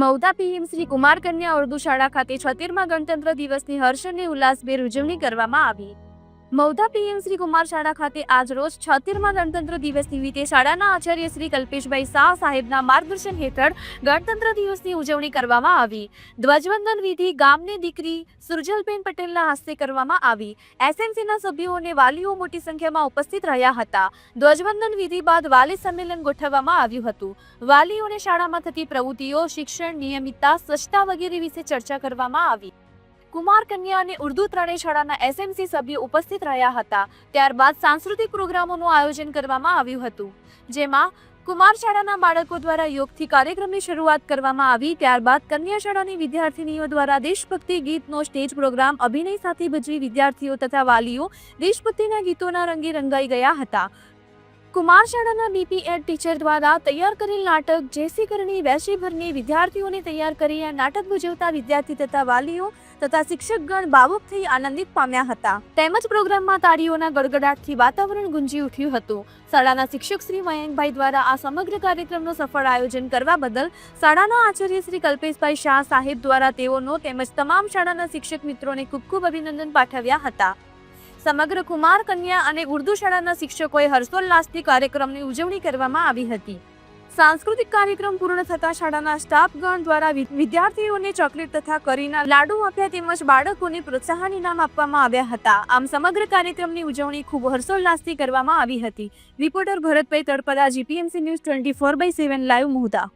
Mauda PM Shri Kumar કન્યા ઉર્દુ શાળા ખાતે છોતેરમાં ગણતંત્ર દિવસની હર્ષ અને ઉલ્લાસભેર ઉજવણી કરવામાં આવી. મૌદા પીએમ શ્રી કુમાર શાળા ખાતે આજ રોજ છોતેરમાં ગણતંત્ર દિવસ નિમિત્તે શાળાના આચાર્ય શ્રી કલ્પેશભાઈ શાહ સાહેબના માર્ગદર્શન હેઠળ ગણતંત્ર દિવસની ઉજવણી કરવામાં આવી. ધ્વજવંદન વિધિ ગામની દીકરી સુરજલબેન પટેલના હસ્તે કરવામાં આવી. એસએમસીના સભ્યો અને વાલીઓ મોટી સંખ્યામાં ઉપસ્થિત રહ્યા હતા. ધ્વજવંદન વિધિ બાદ વાલી સંમેલન ગોઠવવામાં આવ્યું હતું. વાલીઓને શાળામાં થતી પ્રવૃત્તિઓ, શિક્ષણ, નિયમિતતા, સ્વચ્છતા વગેરે વિશે ચર્ચા કરવામાં આવી. કુમાર કન્યા અને ઉર્દુ ત્રણેય શાળાના એસએમસી સભ્યો ઉપસ્થિત રહ્યા હતા. ત્યારબાદ સાંસ્કૃતિક પ્રોગ્રામોનું આયોજન કરવામાં આવ્યું હતું. જેમાં કુમાર શાળાના બાળકો દ્વારા યોગથી કાર્યક્રમની શરૂઆત કરવામાં આવી. ત્યારબાદ કન્યા શાળાની વિદ્યાર્થીનીઓ દ્વારા દેશભક્તિ ગીતનો સ્ટેજ પ્રોગ્રામ, અભિનય સાથે ભજવી વિદ્યાર્થીઓ તથા વાલીઓ દેશભક્તિના ગીતોના રંગે રંગાઈ ગયા હતા. કુમાર શાળાના બીપીએડ ટીચર દ્વારા તૈયાર કરેલ નાટક જેસી કરણી વૈશીભરની વિદ્યાર્થીઓને તૈયાર કરી આ નાટક ભજવતા વિદ્યાર્થી તથા વાલીઓ તથા શિક્ષકગણ ભાવુક થઈ આનંદિત પામ્યા હતા. તેમજ પ્રોગ્રામમાં તાળીઓના ગડગડાટથી વાતાવરણ ગુંજી ઉઠ્યું હતું. શાળાના શિક્ષક શ્રી મયંકભાઈ દ્વારા આ સમગ્ર કાર્યક્રમનું સફળ આયોજન કરવા બદલ શાળાના આચાર્ય શ્રી કલ્પેશભાઈ શાહ સાહેબ દ્વારા તેઓનો તેમજ તમામ શાળાના શિક્ષક મિત્રોને ખૂબ ખૂબ અભિનંદન પાઠવ્યા હતા. સમગ્ર કુમાર કન્યા અને ઉર્દુ શાળાના શિક્ષકોએ હર્ષોલ્લાસથી કાર્યક્રમની ઉજવણી કરવામાં આવી હતી. સાંસ્કૃતિક કાર્યક્રમ પૂર્ણ થતા શાળાના સ્ટાફગણ દ્વારા વિદ્યાર્થીઓને ચોકલેટ તથા કરીના લાડુ આપ્યા તેમજ બાળકોને પ્રોત્સાહન ઇનામ આપવામાં આવ્યા હતા. આમ સમગ્ર કાર્યક્રમની ઉજવણી ખૂબ હર્ષોલ્લાસથી કરવામાં આવી હતી. Reporter Bharatbhai Talpada, GPMC news twenty four by seven, live મુહદા.